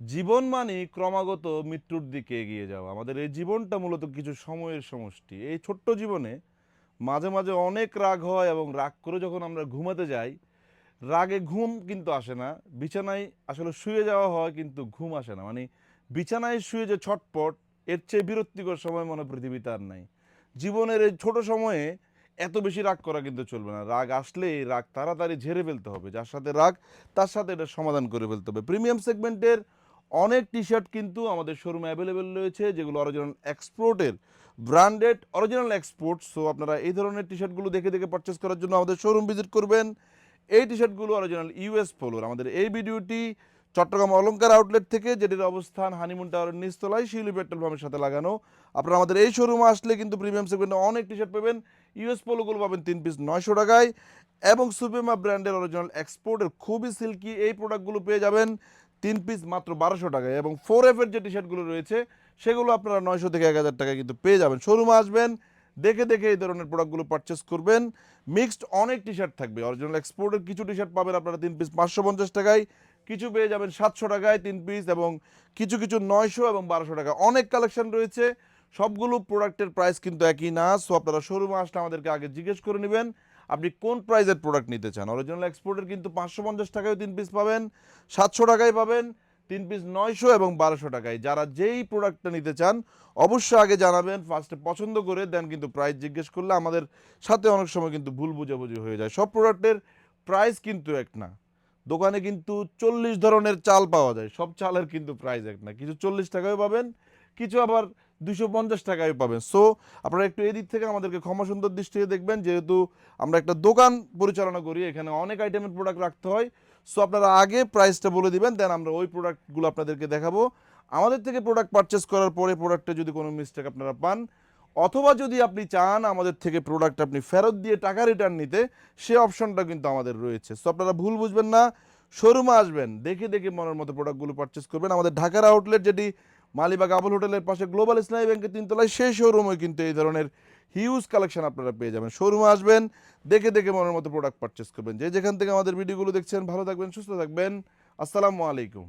জীবন মানে ক্রমাগত মৃত্যুর দিকে এগিয়ে যাওয়া। আমাদের এই জীবনটা মূলত কিছু সময়ের সমষ্টি। এই ছোট্ট জীবনে মাঝে মাঝে অনেক রাগ হয় এবং রাগ করে যখন আমরা ঘুমাতে যাই, রাগে ঘুম কিন্তু আসে না, বিছানায় আসলে শুয়ে যাওয়া হয় কিন্তু ঘুম আসে না। মানে বিছানায় শুয়ে যে ছটপট, এর চেয়ে বিরক্তিকর সময় মনে পৃথিবীতে আর নাই। জীবনের এই ছোট সময়ে এত বেশি রাগ করা কিন্তু চলবে না। রাগ আসলে এই রাগ তাড়াতাড়ি ঝেড়ে ফেলতে হবে। যার সাথে রাগ, তার সাথে এটা সমাধান করে ফেলতে হবে। প্রিমিয়াম সেগমেন্টের অনেক টি শার্ট কিন্তু আমাদের শোরুমে অ্যাভেলেবেল রয়েছে, যেগুলো অরিজিনাল এক্সপোর্টের ব্র্যান্ডেড অরিজিনাল এক্সপোর্ট সো আপনারা এই ধরনের টি শার্টগুলো দেখে দেখে পারচেস করার জন্য আমাদের শোরুম ভিজিট করবেন। এই টি শার্টগুলো অরিজিনাল ইউএস পোলোর আমাদের এই ভিডিওটি চট্টগ্রাম অলঙ্কার আউটলেট থেকে, যেটির অবস্থান হানিমুন টাওয়ারের নিচতলায়, শিউলি পেট্রোল পাম্পের সাথে লাগানো। আপনারা আমাদের এই শোরুমে আসলে কিন্তু প্রিমিয়াম সেগমেন্টে অনেক টি শার্ট পাবেন ইউএস পোলোগুলো পাবেন তিন পিস নয়শো টাকায়। এবং সুপেমা ব্র্যান্ডের অরিজিনাল এক্সপোর্টের খুবই সিল্কি এই প্রোডাক্টগুলো পেয়ে যাবেন। তিন পিস মাত্র বারোশো টাকায় এবং ফোর এফের যে টি শার্টগুলো রয়েছে, সেগুলো আপনারা নয়শো থেকে এক হাজার টাকায় কিন্তু পেয়ে যাবেন। শোরুমে আসবেন, দেখে দেখে এই ধরনের প্রোডাক্টগুলো পারচেস করবেন। মিক্সড অনেক টি শার্ট থাকবে অরিজিনাল এক্সপোর্টের কিছু টি শার্ট পাবেন আপনারা তিন পিস পাঁচশো পঞ্চাশ টাকায়। কিছু পেয়ে যাবেন সাতশো টাকায় তিন পিস এবং কিছু কিছু নয়শো এবং বারোশো টাকা অনেক কালেকশন রয়েছে। সবগুলো প্রোডাক্টের প্রাইস কিন্তু একই না। সো আপনারা শোরুমে আসলে আমাদেরকে আগে জিজ্ঞেস করে নেবেন। আপনি কোন প্রাইজের প্রোডাক্ট নিতে চান? অরিজিনাল এক্সপোর্টের কিন্তু পাঁচশো পঞ্চাশ টাকায় তিন পিস পাবেন, সাতশো টাকায় পাবেন, তিন পিস নয়শো এবং বারোশো টাকায়। যারা যেই প্রোডাক্টটা নিতে চান, অবশ্যই আগে জানাবেন ফার্স্টে পছন্দ করে দেন কিন্তু প্রাইস জিজ্ঞেস করলে আমাদের সাথে অনেক সময় কিন্তু ভুল বুঝাবুঝি হয়ে যায়। সব প্রোডাক্টের প্রাইস কিন্তু এক না। দোকানে কিন্তু চল্লিশ ধরনের চাল পাওয়া যায়, সব চালের কিন্তু প্রাইস এক না। কিছু চল্লিশ টাকায় পাবেন, কিছু আবার দুশো পঞ্চাশ টাকায় পাবেন। সো আপনারা একটু এদিক থেকে আমাদেরকে ক্ষমা সুন্দর দৃষ্টিতে দেখবেন, যেহেতু আমরা একটা দোকান পরিচালনা করি, এখানে অনেক আইটেমের প্রোডাক্ট রাখতে হয়। সো আপনারা আগে প্রাইসটা বলে দিবেন দেন আমরা ওই প্রোডাক্টগুলো আপনাদেরকে দেখাবো। আমাদের থেকে প্রোডাক্ট পারচেস করার পরে প্রোডাক্টে যদি কোনো মিস্টেক আপনারা পান, অথবা যদি আপনি চান আমাদের থেকে প্রোডাক্ট আপনি ফেরত দিয়ে টাকা রিটার্ন নিতে, সে অপশনটা কিন্তু আমাদের রয়েছে। সো আপনারা ভুল বুঝবেন না শোরুমে আসবেন, দেখে দেখে মনের মতো প্রোডাক্টগুলো পারচেস করবেন। আমাদের ঢাকার আউটলেট যেটি মালিবাগ আবুল হোটেলের পাশে গ্লোবাল ইসলামী ব্যাংকের তিনতলায় সেই শোরুমে কিন্তু এই ধরনের হিউজ কালেকশন আপনারা পেয়ে যাবেন। শোরুমে আসবেন, দেখে দেখে মনের মতো প্রোডাক্ট পারচেস করবেন। যে যেখান থেকে আমাদের ভিডিওগুলো দেখছেন, ভালো থাকবেন, সুস্থ থাকবেন। আসসালামু আলাইকুম।